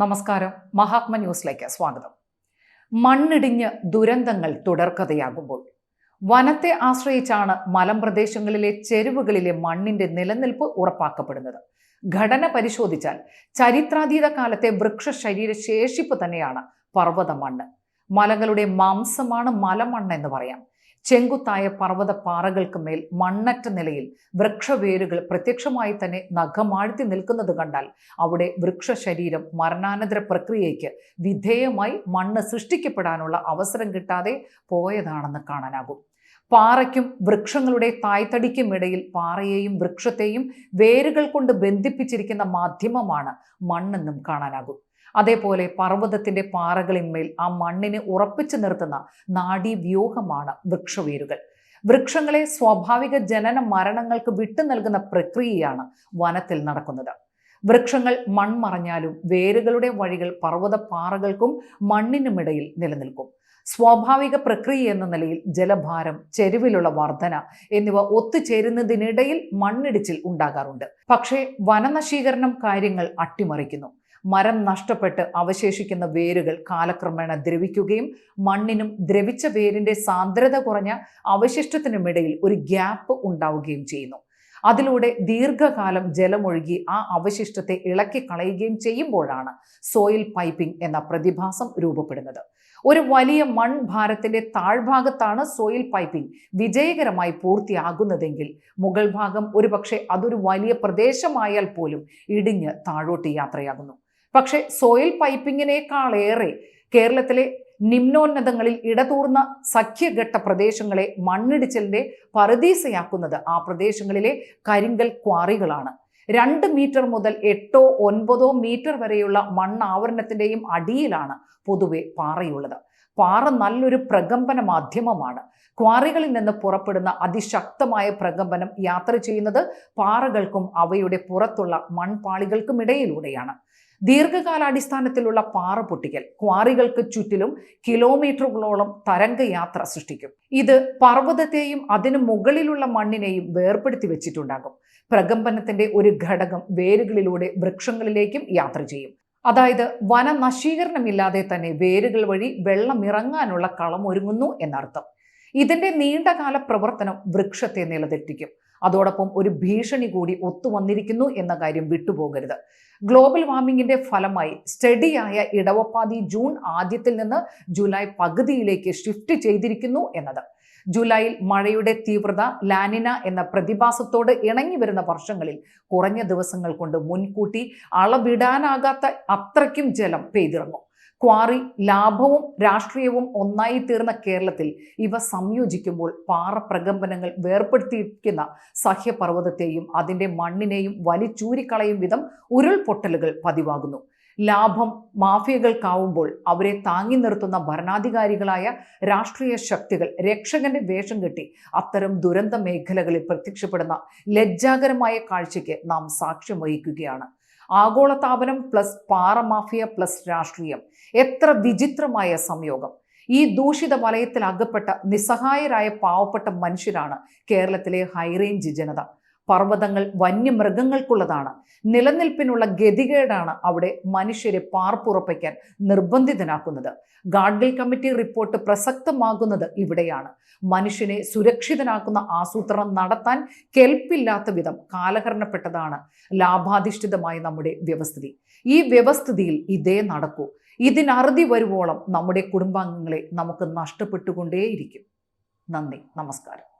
നമസ്കാരം. മഹാത്മ ന്യൂസിലേക്ക് സ്വാഗതം. മണ്ണിടിഞ്ഞ് ദുരന്തങ്ങൾ തുടർക്കഥയാകുമ്പോൾ വനത്തെ ആശ്രയിച്ചാണ് മലമ്പ്രദേശങ്ങളിലെ ചെരുവുകളിലെ മണ്ണിന്റെ നിലനിൽപ്പ് ഉറപ്പാക്കപ്പെടുന്നത്. ഘടന പരിശോധിച്ചാൽ ചരിത്രാതീത കാലത്തെ വൃക്ഷ ശരീര ശേഷിപ്പ് തന്നെയാണ് പർവത മണ്ണ് മലകളുടെ മാംസമാണ് മലമണ്ണ് എന്ന് പറയാം. ചെങ്കുത്തായ പർവത പാറകൾക്ക് മേൽ മണ്ണറ്റ നിലയിൽ വൃക്ഷവേരുകൾ പ്രത്യക്ഷമായി തന്നെ നഖമാഴ്ത്തി നിൽക്കുന്നത് കണ്ടാൽ അവിടെ വൃക്ഷ ശരീരം മരണാനന്തര പ്രക്രിയയ്ക്ക് വിധേയമായി മണ്ണ് സൃഷ്ടിക്കപ്പെടാനുള്ള അവസരം കിട്ടാതെ പോയതാണെന്ന് കാണാനാകും. പാറയ്ക്കും വൃക്ഷങ്ങളുടെ തായ്തടിക്കും ഇടയിൽ പാറയെയും വൃക്ഷത്തെയും വേരുകൾ കൊണ്ട് ബന്ധിപ്പിച്ചിരിക്കുന്ന മാധ്യമമാണ് മണ്ണെന്നും കാണാനാകും. അതേപോലെ പർവതത്തിന്റെ പാറകളിന്മേൽ ആ മണ്ണിനെ ഉറപ്പിച്ചു നിർത്തുന്ന നാഡീവ്യൂഹമാണ് വൃക്ഷവേരുകൾ. വൃക്ഷങ്ങളെ സ്വാഭാവിക ജനന മരണങ്ങൾക്ക് വിട്ടു നൽകുന്ന പ്രക്രിയയാണ് വനത്തിൽ നടക്കുന്നത്. വൃക്ഷങ്ങൾ മൺമറഞ്ഞാലും വേരുകളുടെ വഴികൾ പർവത പാറകൾക്കും മണ്ണിനുമിടയിൽ നിലനിൽക്കും. സ്വാഭാവിക പ്രക്രിയ എന്ന നിലയിൽ ജലഭാരം ചെരുവിലുള്ള വർധന എന്നിവ ഒത്തുചേരുന്നതിനിടയിൽ മണ്ണിടിച്ചിൽ ഉണ്ടാകാറുണ്ട്. പക്ഷേ വനനശീകരണം കാര്യങ്ങൾ അട്ടിമറിക്കുന്നു. മരം നഷ്ടപ്പെട്ട് അവശേഷിക്കുന്ന വേരുകൾ കാലക്രമേണ ദ്രവിക്കുകയും മണ്ണിനും ദ്രവിച്ച വേരിന്റെ സാന്ദ്രത കുറഞ്ഞ അവശിഷ്ടത്തിനുമിടയിൽ ഒരു ഗ്യാപ്പ് ഉണ്ടാവുകയും ചെയ്യുന്നു. അതിലൂടെ ദീർഘകാലം ജലമൊഴുകി ആ അവശിഷ്ടത്തെ ഇളക്കി കളയുകയും ചെയ്യുമ്പോഴാണ് സോയിൽ പൈപ്പിംഗ് എന്ന പ്രതിഭാസം രൂപപ്പെടുന്നത്. ഒരു വലിയ മൺഭാരത്തിന്റെ താഴ്ഭാഗത്താണ് സോയിൽ പൈപ്പിംഗ് വിജയകരമായി പൂർത്തിയാകുന്നതെങ്കിൽ മുകൾ ഭാഗം ഒരുപക്ഷെ അതൊരു വലിയ പ്രദേശമായാൽ പോലും ഇടിഞ്ഞ് താഴോട്ട് യാത്രയാകുന്നു. പക്ഷേ സോയിൽ പൈപ്പിങ്ങിനേക്കാളേറെ കേരളത്തിലെ നിമ്നോന്നതങ്ങളിൽ ഇടതൂർന്ന സഖ്യഘട്ട പ്രദേശങ്ങളെ മണ്ണിടിച്ചിലിന്റെ പറുദീസയാക്കുന്നത് ആ പ്രദേശങ്ങളിലെ കരിങ്കൽ ക്വാറികളാണ്. രണ്ട് മീറ്റർ മുതൽ എട്ടോ ഒൻപതോ മീറ്റർ വരെയുള്ള മണ്ണാവരണത്തിന്റെയും അടിയിലാണ് പൊതുവെ പാറയുള്ളത്. പാറ നല്ലൊരു പ്രകമ്പന മാധ്യമമാണ്. ക്വാറികളിൽ നിന്ന് പുറപ്പെടുന്ന അതിശക്തമായ പ്രകമ്പനം യാത്ര ചെയ്യുന്നത് പാറകൾക്കും അവയുടെ പുറത്തുള്ള മൺപാളികൾക്കും ഇടയിലൂടെയാണ് ദീർഘകാലാടിസ്ഥാനത്തിലുള്ള പാറ പൊട്ടിക്കൽ ക്വാറികൾക്ക് ചുറ്റിലും കിലോമീറ്ററുകളോളം തരംഗയാത്ര സൃഷ്ടിക്കും. ഇത് പർവതത്തെയും അതിനു മുകളിലുള്ള മണ്ണിനെയും വേർപെടുത്തി വെച്ചിട്ടുണ്ടാകും. പ്രകമ്പനത്തിന്റെ ഒരു ഘടകം വേരുകളിലൂടെ വൃക്ഷങ്ങളിലേക്കും യാത്ര ചെയ്യും. അതായത് വനനശീകരണമില്ലാതെ തന്നെ വേരുകൾ വഴി വെള്ളം ഇറങ്ങാനുള്ള കളം ഒരുങ്ങുന്നു എന്നർത്ഥം. ഇതിന്റെ നീണ്ടകാല പ്രവർത്തനം വൃക്ഷത്തെ നിലതെറ്റിക്കും അതോടൊപ്പം ഒരു ഭീഷണി കൂടി ഒത്തുവന്നിരിക്കുന്നു എന്ന കാര്യം വിട്ടുപോകരുത്. ഗ്ലോബൽ വാർമിംഗിന്റെ ഫലമായി സ്റ്റഡിയായ ഇടവപ്പാതി ജൂൺ ആദ്യത്തിൽ നിന്ന് ജൂലൈ പകുതിയിലേക്ക് ഷിഫ്റ്റ് ചെയ്തിരിക്കുന്നു എന്നത്. ജൂലൈയിൽ മഴയുടെ തീവ്രത ലാനിന എന്ന പ്രതിഭാസത്തോട് ഇണങ്ങി വരുന്ന വർഷങ്ങളിൽ കുറഞ്ഞ ദിവസങ്ങൾ കൊണ്ട് മുൻകൂട്ടി അളവിടാനാകാത്ത അത്രയ്ക്കും ജലം പെയ്തിറങ്ങും. ക്വാറി ലാഭവും രാഷ്ട്രീയവും ഒന്നായി തീർന്ന കേരളത്തിൽ ഇവ സംയോജിക്കുമ്പോൾ പാറ പ്രകമ്പനങ്ങൾ വേർപ്പെടുത്തിയിരിക്കുന്ന സഹ്യപർവതത്തെയും അതിന്റെ മണ്ണിനെയും വലിച്ചൂരിക്കളയും വിധം ഉരുൾപൊട്ടലുകൾ പതിവാകുന്നു. ലാഭം മാഫിയകൾക്കാവുമ്പോൾ അവരെ താങ്ങി നിർത്തുന്ന ഭരണാധികാരികളായ രാഷ്ട്രീയ ശക്തികൾ രക്ഷകന്റെ വേഷം കെട്ടി അത്തരം ദുരന്ത മേഖലകളിൽ പ്രത്യക്ഷപ്പെടുന്ന ലജ്ജാകരമായ കാഴ്ചയ്ക്ക് നാം സാക്ഷ്യം വഹിക്കുകയാണ്. ആഗോളതാപനം പ്ലസ് പാറ മാഫിയ പ്ലസ് രാഷ്ട്രീയം. എത്ര വിചിത്രമായ സംയോഗം. ഈ ദൂഷിത വലയത്തിൽ അകപ്പെട്ട നിസ്സഹായരായ പാവപ്പെട്ട മനുഷ്യരാണ് കേരളത്തിലെ ഹൈറേഞ്ച് ജനത. പർവതങ്ങൾ വന്യമൃഗങ്ങൾക്കുള്ളതാണ്. നിലനിൽപ്പിനുള്ള ഗതികേടാണ് അവിടെ മനുഷ്യരെ പാർപ്പുറപ്പിക്കാൻ നിർബന്ധിതനാക്കുന്നത്. ഗാഡ്ഗിൽ കമ്മിറ്റി റിപ്പോർട്ട് പ്രസക്തമാകുന്നത് ഇവിടെയാണ്. മനുഷ്യനെ സുരക്ഷിതനാക്കുന്ന ആസൂത്രണം നടത്താൻ കെൽപ്പില്ലാത്ത വിധം കാലഹരണപ്പെട്ടതാണ് ലാഭാധിഷ്ഠിതമായ നമ്മുടെ വ്യവസ്ഥിതി. ഈ വ്യവസ്ഥിതിയിൽ ഇതേ നടക്കൂ. ഇതിനറുതി വരുവോളം നമ്മുടെ കുടുംബാംഗങ്ങളെ നമുക്ക് നഷ്ടപ്പെട്ടുകൊണ്ടേയിരിക്കും. നന്ദി. നമസ്കാരം.